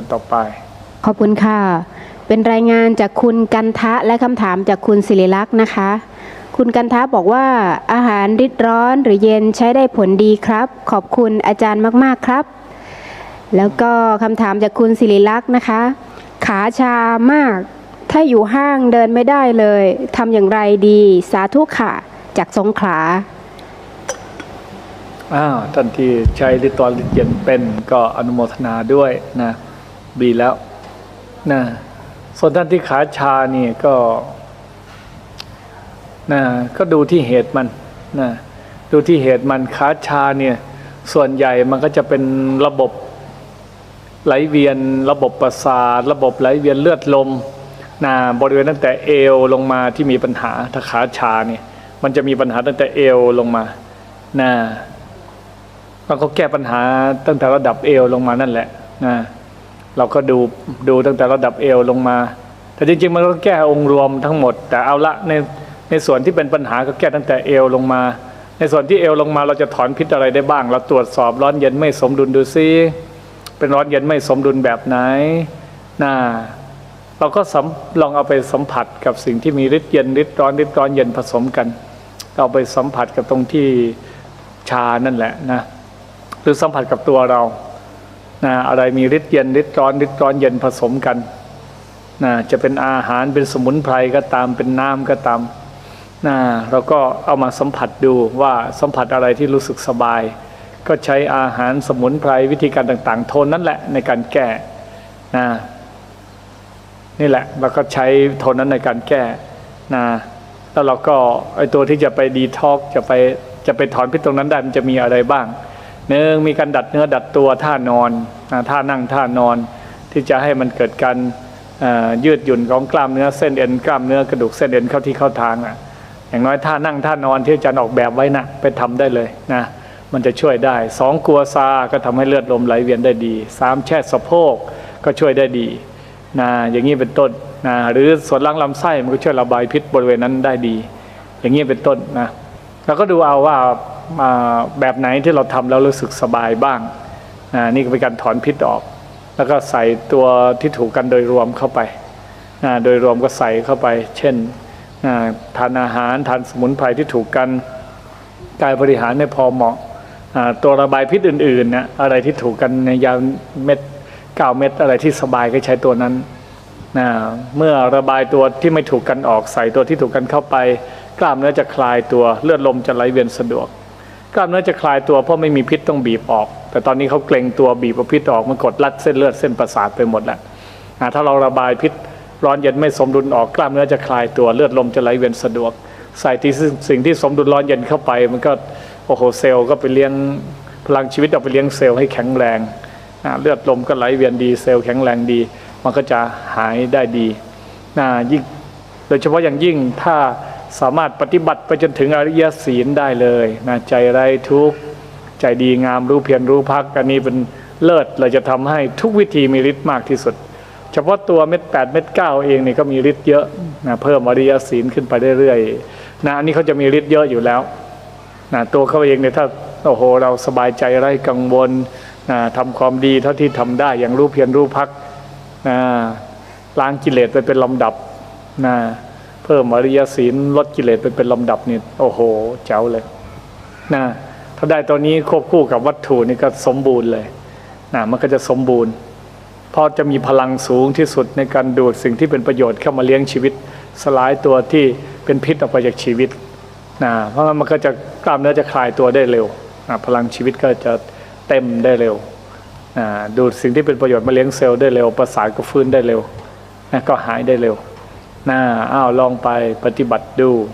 คนต่อไป ขอบคุณค่ะ เป็นรายงานจากคุณกันทะและคำถามจากคุณศิริลักษณ์นะคะ คุณกันทะบอกว่าอาหารริดร้อนหรือเย็นใช้ได้ผลดีครับ ขอบคุณอาจารย์มากๆครับ แล้วก็คำถามจากคุณศิริลักษณ์นะคะ ขาชามาก ถ้าอยู่ห้างเดินไม่ได้เลยทำอย่างไรดี สาธุค่ะ จากสงขลาอ้าวท่านที่ใช้ลิตรตอนลิตรเย็นเป็นก็อนุโมทนาด้วยนะ ดีแล้วนะส่วนท่านที่ขาชาเนี่ยก็นะก็ดูที่เหตุมันนะดูที่เหตุมันขาชาเนี่ยส่วนใหญ่มันก็จะเป็นระบบไหลเวียนระบบประสาท ระบบไหลเวียนเลือดลมนะบริเวณตั้งแต่เอวลงมาที่มีปัญหาถ้าขาชาเนี่ยมันจะมีปัญหาตั้งแต่เอวลงมานะเราก็แก้ปัญหาตั้งแต่ระดับเอวลงมานั่นแหละนะ เราก็ดูดูตั้งแต่ระดับเอวลงมา แต่จริงๆมันก็แก้องค์รวมทั้งหมด แต่เอาละในในส่วนที่เป็นปัญหาก็แก้ตั้งแต่เอวลงมา ในส่วนที่เอวลงมาเราจะถอนพิษอะไรได้บ้าง เราตรวจสอบร้อนเย็นไม่สมดุลดูซิเป็นร้อนเย็นไม่สมดุลแบบไหนนะเราก็ลองเอาไปสัมผัสกับสิ่งที่มีฤทธิ์เย็นฤทธิ์ร้อนฤทธิ์ร้อนเย็นผสมกัน เอาไปสัมผัสกับตรงที่ชานั่นแหละนะหรือสัมผัสกับตัวเรา นะอะไรมีฤทธิ์เย็นฤทธิ์ร้อนฤทธิ์ร้อนเย็นผสมกันนะจะเป็นอาหารเป็นสมุนไพรก็ตามเป็นน้ำก็ตามนะเราก็เอามาสัมผัสดูว่าสัมผัสอะไรที่รู้สึกสบาย ก็ใช้อาหารสมุนไพรวิธีการต่างๆ โทนนั่นแหละในการแก้นะนี่แหละเราก็ใช้โทนนั้นในการแก้นะแล้วเราก็ไอตัวที่จะไปดีท็อกจะไปจะไปถอนพิษตรงนั้นได้มันจะมีอะไรบ้าง หนึ่งมีการดัดเนื้อดัดตัวท่านอนท่านั่งท่านอนที่จะให้มันเกิดการยืดหยุ่นของกล้ามเนื้อเส้นเอ็นกล้ามเนื้อกระดูกเส้นเอ็นเข้าที่เข้าทางอะอย่างน้อยท่านั่งท่านอนที่อาจารย์ออกแบบไว้นะไปทำได้เลยนะมันจะช่วยได้สองกัวซาก็ทำให้เลือดลมไหลเวียนได้ดีสามแช่สะโพกก็ช่วยได้ดีนะอย่างนี้เป็นต้นนะหรือส่วนล่างลำไส้มันก็ช่วยระบายพิษบริเวณนั้นได้ดี อย่างนี้เป็นต้นนะเราก็ดูเอาว่า แบบไหนที่เราทำแล้วรู้สึกสบายบ้างนี่ก็เป็นการถอนพิษออก แล้วก็ใส่ตัวที่ถูกกันโดยรวมเข้าไป โดยรวมก็ใส่เข้าไป เช่นทานอาหารทานสมุนไพรที่ถูกกันกายบริหารในพอเหมาะตัวระบายพิษอื่นๆนะอะไรที่ถูกกันในยาเม็ดเก้าเม็ดอะไรที่สบายก็ใช้ตัวนั้นนะเมื่อระบายตัวที่ไม่ถูกกันออกใส่ตัวที่ถูกกันเข้าไป กล้ามเนื้อจะคลายตัวเลือดลมจะไหลเวียนสะดวก กล้ามเนื้อจะคลายตัวเพราะไม่มีพิษต้องบีบออก แต่ตอนนี้เขาเกรงตัวบีบเอาพิษออกมันกดรัดเส้นเลือดเส้นประสาทไปหมดแล้วถ้าเราระบายพิษร้อนเย็นไม่สมดุลออกกล้ามเนื้อจะคลายตัวเลือดลมจะไหลเวียนสะดวก ใส่ที่สิ่งที่สมดุลร้อนเย็นเข้าไป มันก็โอ้โหเซลล์ก็ไปเลี้ยงพลังชีวิตเอาไปเลี้ยงเซลล์ให้แข็งแรงเลือดลมก็ไหลเวียนดีเซลล์แข็งแรงดี มันก็จะหายได้ดีนะยิ่งโดยเฉพาะอย่างยิ่งถ้า สามารถปฏิบัติไปจนถึงอริยศีลได้เลยนะใจไร้ทุกข์ใจดีงามรู้เพียรรู้พักอันนี้เป็นเลิศเราจะทำให้ทุกวิธีมีฤทธิ์มากที่สุด เฉพาะตัวเม็ดแปดเม็ดเก้าเองนี่ก็มีฤทธิ์เยอะนะเพิ่มอริยศีลขึ้นไปเรื่อยๆนะอันนี้เขาจะมีฤทธิ์เยอะอยู่แล้วนะตัวเขาเองเนี่ยถ้าโอ้โหเราสบายใจไร้กังวลนะทำความดีเท่าที่ทำได้อย่างรู้เพียรรู้พักนะล้างกิเลสไปเป็นลำดับนะ เพิ่มอริยศีลลดกิเลสไปเป็นลำดับนี่โอ้โห เจ๋วเลยนะถ้าได้ตัวนี้ควบคู่กับวัตถุนี่ก็สมบูรณ์เลยนะมันก็จะสมบูรณ์เพราะจะมีพลังสูงที่สุดในการดูดสิ่งที่เป็นประโยชน์เข้ามาเลี้ยงชีวิต สลายตัวที่เป็นพิษออกไปจากชีวิตนะเพราะมันมันก็จะกล้ามเนื้อจะคลายตัวได้เร็วนะพลังชีวิตก็จะเต็มได้เร็วนะดูดสิ่งที่เป็นประโยชน์มาเลี้ยงเซลล์ได้เร็ว ประสาทก็ฟื้นได้เร็วนะก็หายได้เร็ว นะอ้าวลองไปปฏิบัติดู